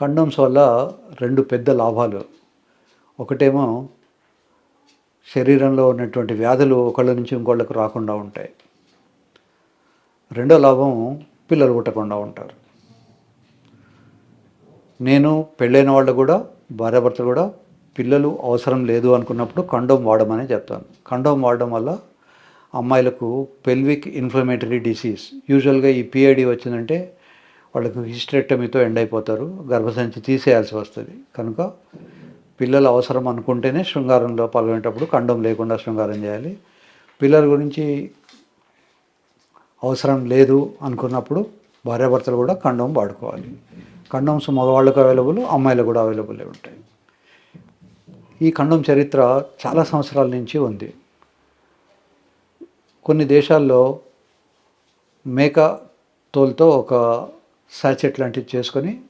Condoms వల్ల రెండు పెద్ద లాభాలు. ఒకటేమో శరీరంలో ఉన్నటువంటి వ్యాధులు ఒకళ్ళ నుంచి ఇంకోళ్ళకు రాకుండా ఉంటాయి. రెండో లాభం పిల్లలు పుట్టకుండా ఉంటారు. నేను పెళ్ళైన వాళ్ళు కూడా భార్యాభర్తలు కూడా పిల్లలు అవసరం లేదు అనుకున్నప్పుడు కండోమ్ వాడమని చెప్తాను. కండోమ్ వాడడం వల్ల అమ్మాయిలకు పెల్విక్ ఇన్ఫ్లమేటరీ డిసీజ్. యూజువల్గా ఈ పిఐడి వచ్చిందంటే వాళ్ళకి హిస్టరెక్టమీతో ఎండ్ అయిపోతారు. గర్భసంచి తీసేయాల్సి వస్తుంది. కనుక పిల్లలు అవసరం అనుకుంటేనే శృంగారంలో పాల్గొనేటప్పుడు కండం లేకుండా శృంగారం చేయాలి. పిల్లల గురించి అవసరం లేదు అనుకున్నప్పుడు భార్యాభర్తలు కూడా కండం వాడుకోవాలి. కండమ్స్ మగవాళ్ళకు అవైలబుల్ అమ్మాయిలకు కూడా అవైలబుల్ ఉంటాయి. ఈ ఖండం చరిత్ర చాలా సంవత్సరాల నుంచి ఉంది. కొన్ని దేశాల్లో మేక తోలుతో ఒక సాచెట్ లాంటివి చేసుకొని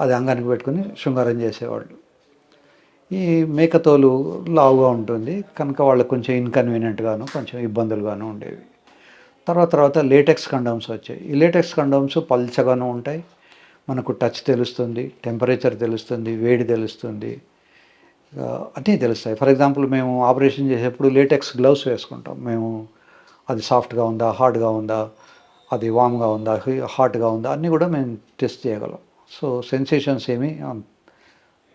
అది అంగానికి పెట్టుకొని శృంగారం చేసేవాళ్ళు. ఈ మేకతోలు లావుగా ఉంటుంది. కనుక వాళ్ళకి కొంచెం ఇన్కన్వీనియంట్గాను కొంచెం ఇబ్బందులుగాను ఉండేవి. తర్వాత తర్వాత లేటెక్స్ కండోమ్స్ వచ్చాయి. ఈ లేటెక్స్ కండోమ్స్ పల్చగాను ఉంటాయి. మనకు టచ్ తెలుస్తుంది టెంపరేచర్ తెలుస్తుంది వేడి తెలుస్తుంది. అన్నీ తెలుస్తాయి. ఫర్ ఎగ్జాంపుల్ మేము ఆపరేషన్ చేసేప్పుడు లేటెక్స్ గ్లౌస్ వేసుకుంటాం. మేము అది సాఫ్ట్గా ఉందా హార్డ్గా ఉందా అది వామ్గా ఉందా హాట్గా ఉందా అన్నీ కూడా మేము టెస్ట్ చేయగలం. సో సెన్సేషన్స్ ఏమి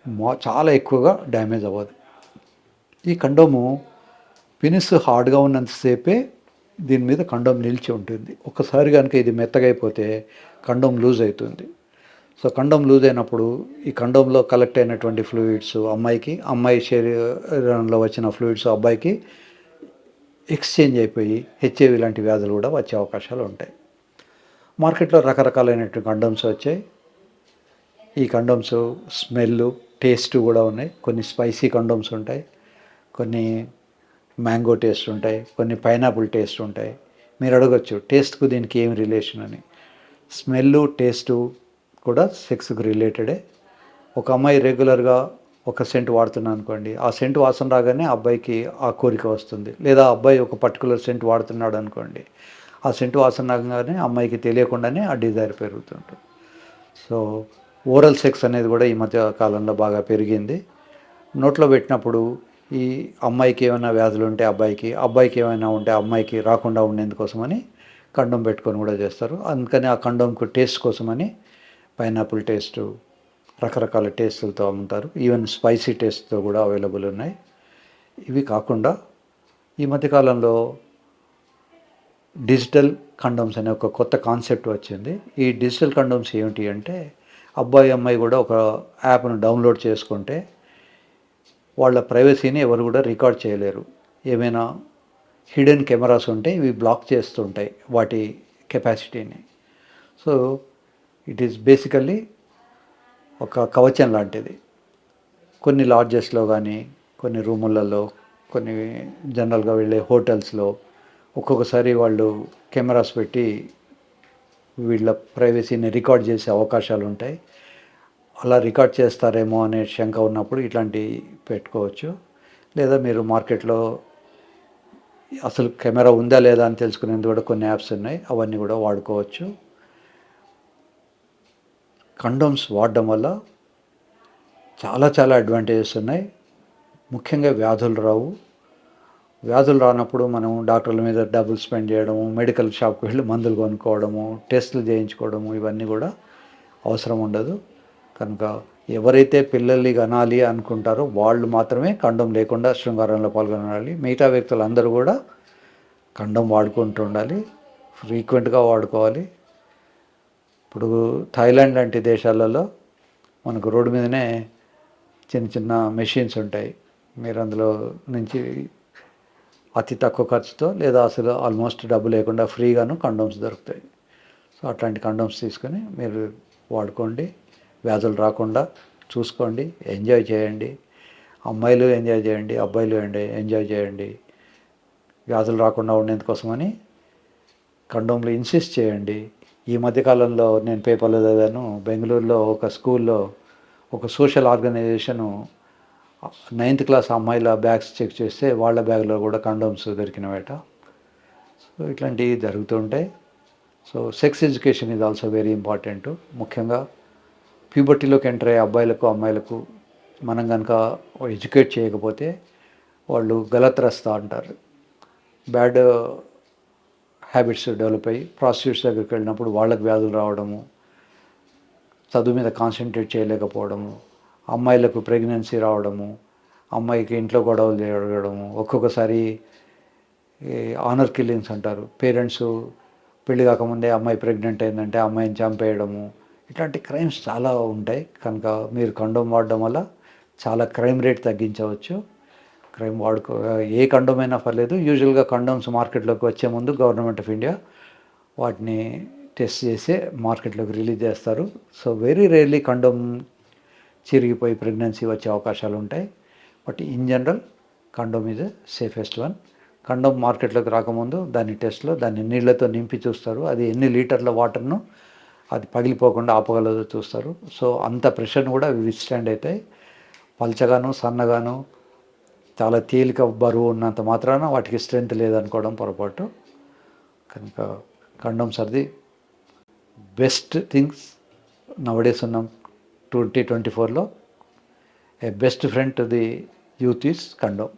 మా చాలా ఎక్కువగా డ్యామేజ్ అవ్వదు. ఈ కండోము పినిస్ హార్డ్గా ఉన్నంతసేపే దీని మీద కండోమ్ నిలిచి ఉంటుంది. ఒక్కసారి కనుక ఇది మెత్తగైపోతే కండోమ్ లూజ్ అవుతుంది సో కండోమ్ లూజ్ అయినప్పుడు ఈ కండోమ్లో కలెక్ట్ అయినటువంటి ఫ్లూయిడ్స్ అమ్మాయికి అమ్మాయి శరీరంలో వచ్చిన ఫ్లూయిడ్స్ అబ్బాయికి ఎక్స్చేంజ్ అయిపోయి హెచ్ఐవి లాంటి వ్యాధులు కూడా వచ్చే అవకాశాలు ఉంటాయి. మార్కెట్లో రకరకాలైనటువంటి కండోమ్స్ వచ్చాయి. ఈ కండోమ్స్ స్మెల్ టేస్ట్ కూడా ఉన్నాయి. కొన్ని స్పైసీ కండోమ్స్ ఉంటాయి. కొన్ని మ్యాంగో టేస్ట్ ఉంటాయి. కొన్ని పైనాపిల్ టేస్ట్ ఉంటాయి. మీరు అడగచ్చు టేస్ట్కు దీనికి ఏం రిలేషన్ అని. స్మెల్ టేస్టు కూడా సెక్స్కి రిలేటెడే. ఒక అమ్మాయి రెగ్యులర్గా ఒక సెంట్ వాడుతున్నా అనుకోండి ఆ సెంట్ వాసన రాగానే అబ్బాయికి ఆ కోరిక వస్తుంది. లేదా అబ్బాయి ఒక పర్టికులర్ సెంట్ వాడుతున్నాడు అనుకోండి ఆ సెంటు వాసన రాగానే అమ్మాయికి తెలియకుండానే ఆ డిజైర్ పెరుగుతుంటుంది. సో ఓరల్ సెక్స్ అనేది కూడా ఈ మధ్య కాలంలో బాగా పెరిగింది. నోట్లో పెట్టినప్పుడు ఈ అమ్మాయికి ఏమైనా వ్యాధులు ఉంటే అబ్బాయికి అబ్బాయికి ఏమైనా ఉంటే అమ్మాయికి రాకుండా ఉండేందుకోసమని కండోమ్ పెట్టుకొని కూడా చేస్తారు. అందుకని ఆ కండోమ్కు టేస్ట్ కోసమని పైనాపిల్ టేస్టు రకరకాల టేస్టులతో అమ్ముతారు. ఈవెన్ స్పైసీ టేస్ట్తో కూడా అవైలబుల్ ఉన్నాయి. ఇవి కాకుండా ఈ మధ్యకాలంలో డిజిటల్ కండోమ్స్ అనే ఒక కొత్త కాన్సెప్ట్ వచ్చింది. ఈ డిజిటల్ కండోమ్స్ ఏమిటి అంటే అబ్బాయి అమ్మాయి కూడా ఒక యాప్ను డౌన్లోడ్ చేసుకుంటే వాళ్ళ ప్రైవసీని ఎవరు కూడా రికార్డ్ చేయలేరు. ఏమైనా హిడెన్ కెమెరాస్ ఉంటే ఇవి బ్లాక్ చేస్తుంటాయి వాటి కెపాసిటీని. సో ఇట్ ఈస్ బేసికల్లీ ఒక కవచం లాంటిది. కొన్ని లాడ్జెస్లో కానీ కొన్ని రూములలో కొన్ని జనరల్గా వెళ్ళే హోటల్స్లో ఒక్కొక్కసారి వాళ్ళు కెమెరాస్ పెట్టి వీళ్ళ ప్రైవసీని రికార్డ్ చేసే అవకాశాలు ఉంటాయి. అలా రికార్డ్ చేస్తారేమో అనే శంక ఉన్నప్పుడు ఇట్లాంటి పెట్టుకోవచ్చు. లేదా మీరు మార్కెట్లో అసలు కెమెరా ఉందా లేదా అని తెలుసుకునేందుకు కూడా కొన్ని యాప్స్ ఉన్నాయి. అవన్నీ కూడా వాడుకోవచ్చు. కండోమ్స్ వాడడం వల్ల చాలా చాలా అడ్వాంటేజెస్ ఉన్నాయి. ముఖ్యంగా వ్యాధులు రావు. వ్యాధులు రానప్పుడు మనం డాక్టర్ల మీద డబ్బులు స్పెండ్ చేయడము మెడికల్ షాప్కి వెళ్ళి మందులు కొనుక్కోవడము టెస్టులు చేయించుకోవడము ఇవన్నీ కూడా అవసరం ఉండదు. కనుక ఎవరైతే పిల్లల్ని కనాలి అనుకుంటారో వాళ్ళు మాత్రమే కండం లేకుండా శృంగారంలో పాల్గొనాలి. మిగతా వ్యక్తులు అందరూ కూడా కండం వాడుకుంటూ ఉండాలి. ఫ్రీక్వెంట్గా వాడుకోవాలి. ఇప్పుడు థాయిలాండ్ లాంటి దేశాలలో మనకు రోడ్డు మీదనే చిన్న చిన్న మెషిన్స్ ఉంటాయి. మీరు అందులో నుంచి అతి తక్కువ ఖర్చుతో లేదా అసలు ఆల్మోస్ట్ డబ్బు లేకుండా ఫ్రీగాను కండోమ్స్ దొరుకుతాయి. సో అట్లాంటి కండోమ్స్ తీసుకొని మీరు వాడుకోండి. వ్యాధులు రాకుండా చూసుకోండి. ఎంజాయ్ చేయండి. అమ్మాయిలు ఎంజాయ్ చేయండి. అబ్బాయిలు ఎంజాయ్ ఎంజాయ్ చేయండి. వ్యాధులు రాకుండా ఉండేందుకోసమని కండోమ్లు ఇన్సిస్ట్ చేయండి. ఈ మధ్యకాలంలో నేను పేపర్లో చదివాను. బెంగళూరులో ఒక స్కూల్లో ఒక సోషల్ ఆర్గనైజేషను నైన్త్ క్లాస్ అమ్మాయిల బ్యాగ్స్ చెక్ చేస్తే వాళ్ళ బ్యాగ్లో కూడా కండోమ్స్ దొరికినవేట. సో ఇట్లాంటివి జరుగుతుంటాయి సో సెక్స్ ఎడ్యుకేషన్ ఇది ఆల్సో వెరీ ఇంపార్టెంట్ ముఖ్యంగా ప్యూబర్టీలోకి ఎంటర్ అయ్యే అబ్బాయిలకు అమ్మాయిలకు మనం కనుక ఎడ్యుకేట్ చేయకపోతే వాళ్ళు గలత్రస్తా అంటారు. బ్యాడ్ హ్యాబిట్స్ డెవలప్ అయ్యి ప్రాస్టిట్యూట్స్ దగ్గరికి వెళ్ళినప్పుడు వాళ్ళకి వ్యాధులు రావడము చదువు మీద కాన్సన్ట్రేట్ చేయలేకపోవడము అమ్మాయిలకు ప్రెగ్నెన్సీ రావడము అమ్మాయికి ఇంట్లో గొడవలు జరగడము ఒక్కొక్కసారి ఆనర్ కిల్లింగ్స్ అంటారు. పేరెంట్స్ పెళ్ళి కాకముందే అమ్మాయి ప్రెగ్నెంట్ అయిందంటే అమ్మాయిని చంపేయడము ఇట్లాంటి క్రైమ్స్ చాలా ఉంటాయి. కనుక మీరు కండోమ్ వాడడం వల్ల చాలా క్రైమ్ రేట్ తగ్గించవచ్చు. క్రైమ్ వాడుకో ఏ కండోమ్ అయినా పర్లేదు. యూజువల్గా కండోమ్స్ మార్కెట్లోకి వచ్చే ముందు గవర్నమెంట్ ఆఫ్ ఇండియా వాటిని టెస్ట్ చేసి మార్కెట్లోకి రిలీజ్ చేస్తారు. సో వెరీ రేర్లీ కండోమ్ చిరిగిపోయి ప్రెగ్నెన్సీ వచ్చే అవకాశాలు ఉంటాయి. But in general condom is safest one condom మార్కెట్లోకి రాకముందు దాని టెస్ట్లో దాన్ని నీళ్ళతో నింపి చూస్తారు. అది ఎన్ని లీటర్ల వాటర్ను అది పగిలిపోకుండా ఆపగలదో చూస్తారు. సో అంత ప్రెషర్ను కూడా అవి విస్టాండ్ అవుతాయి పల్చగాను సన్నగాను చాలా తేలిక బరువు ఉన్నంత మాత్రాన వాటికి స్ట్రెంత్ లేదనుకోవడం పొరపాటు. కనుక condoms are the best things nowadays ఉన్నాం. ట్వంటీ ట్వంటీ ఫోర్లో a best friend the youth is condom.